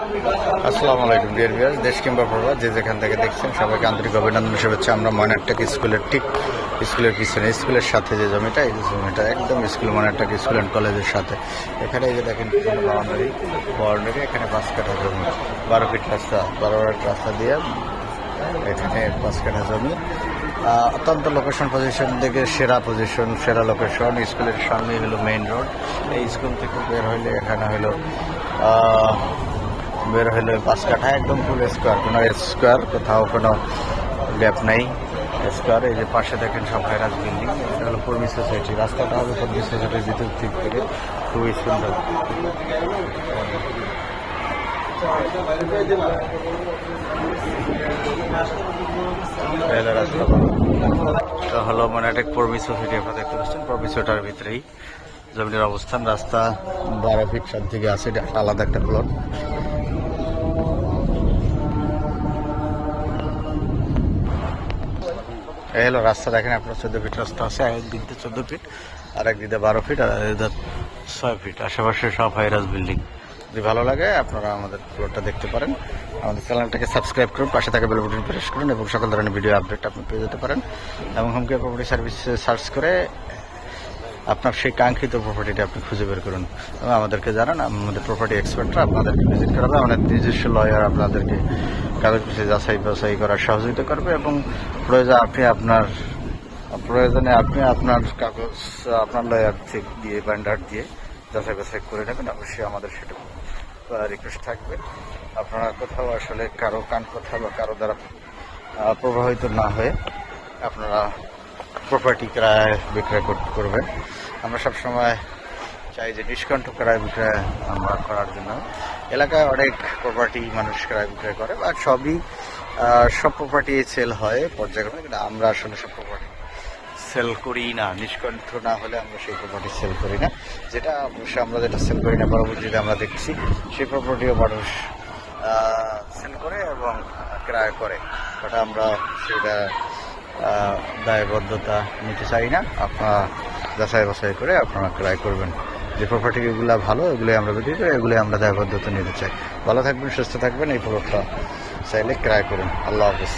আসসালামু আলাইকুম, dear viewers. দেশ কিংবা প্রবাদ যে যেখান থেকে দেখছেন, সবাইকে আন্তরিক অভিনন্দন, শুভেচ্ছা। আমরা ময়নারটাক স্কুলের ঠিক স্কুলের পিছনে, স্কুলের সাথে যে জমিটা, এই জমিটা একদম স্কুল, ময়নারটাক স্কুল অ্যান্ড কলেজের সাথে। এখানে এই যে দেখেন বাউন্ডারি বাউন্ডারি, এখানে পাঁচ কাঠা জমি। বারো ফিট রাস্তা, বারো ফিট রাস্তা দিয়ে এখানে পাঁচ কাঠা জমি। অত্যন্ত লোকেশন পজিশন থেকে সেরা পজিশন সেরা লোকেশন স্কুলের সামনে হলো মেইন রোড এই স্কুল থেকে বের হইলে এখানে হলো বের হইলে পাঁচ কাঠা একদম ফুল স্কোয়ার কোনো স্কোয়ার কোথাও কোনো গ্যাপ নেই। স্কোয়ার এই যে পাশে দেখেন সব ভাইরাস বিল্ডিং এটা হলো পূর্বী সোসাইটি রাস্তাটা হবে পূর্বী সোসাইটির ভিতর দিক থেকে, খুবই সুন্দর। হলো মানে একটা পূর্বী সোসাইটি আপনারা দেখতে পাচ্ছেন পূর্বী সোসাইটার ভিতরেই জমির অবস্থান। রাস্তা বারো ফিট সাত দিকে আছে আলাদা একটা প্লট এই হলো রাস্তা, দেখেন আপনার চোদ্দ ফিট রাস্তা আছে, এক দিক দিয়ে চোদ্দ ফিট, আর এক দিক বারো ফিট, আর এক ছয় ফিট। আশেপাশে সব হাইরাজ বিল্ডিং যদি ভালো লাগে, আপনারা আমাদের প্লটটা দেখতে পারেন। আমাদের চ্যানেলটাকে সাবস্ক্রাইব করুন, পাশে থাকা বেল বাটন প্রেস করুন, এবং সকল ধরনের ভিডিও আপডেট আপনি পেয়ে যেতে পারেন। এবং হোমকে প্রপার্টি সার্ভিস সার্চ করে আপনার সেই কাঙ্ক্ষিত প্রপার্টিটা আপনি খুঁজে বের করুন। এবং আমাদেরকে জানান, আমাদের প্রপার্টি এক্সপার্টরা আপনাদেরকে ভিজিট করাবে, আমাদের নিজস্ব লয়ার আপনাদেরকে কাগজ পিছিয়ে যাচাই বাছাই করার সহযোগিতা করবে এবং প্রয়োজন আপনি আপনার, প্রয়োজনে আপনি আপনার কাগজ, আপনার লয়ার চেক দিয়ে ব্যান্ডার দিয়ে যাচাই বাছাই করে নেবেন। অবশ্যই আমাদের সেটা রিকোয়েস্ট থাকবে। আপনারা কোথাও আসলে কারও কান কথা বা কারও দ্বারা প্রভাবিত না হয়ে আপনারা প্রপার্টি ক্রয়, বিক্রয় কর- করবেন। আমরা সবসময় চাই যে নিষ্কণ্ঠ ক্রয়, বিক্রয় আমরা করার জন্য। এলাকায় অনেক প্রপার্টি মানুষ ক্রয়, বিক্রয় করে বা সবই সব প্রপার্টি সেল হয় পর্যায়ক্রমে, কিন্তু আমরা আসলে সব প্রপার্টি সেল করি না। নিষ্কণ্ঠ না হলে আমরা সেই প্রপার্টি সেল করি না। যেটা অবশ্যই আমরা যেটা সেল করি না, পরবর্তীতে আমরা দেখছি, সেই প্রপার্টিও মানুষ সেল করে এবং ক্রয় করে। ওটা আমরা সেটা দায়বদ্ধতা নিতে চাই না। আপনারা যাচাই বাছাই করে আপনারা ক্রয় করবেন। যে প্রপার্টি এগুলো ভালো এগুলোই আমরা বিক্রি করি এগুলোই আমরা দায়বদ্ধতা নিতে চাই। ভালো থাকবেন, সুস্থ থাকবেন, এই প্রোডাক্টটা চাইলে ক্রয় করুন। আল্লাহ হাফিজ।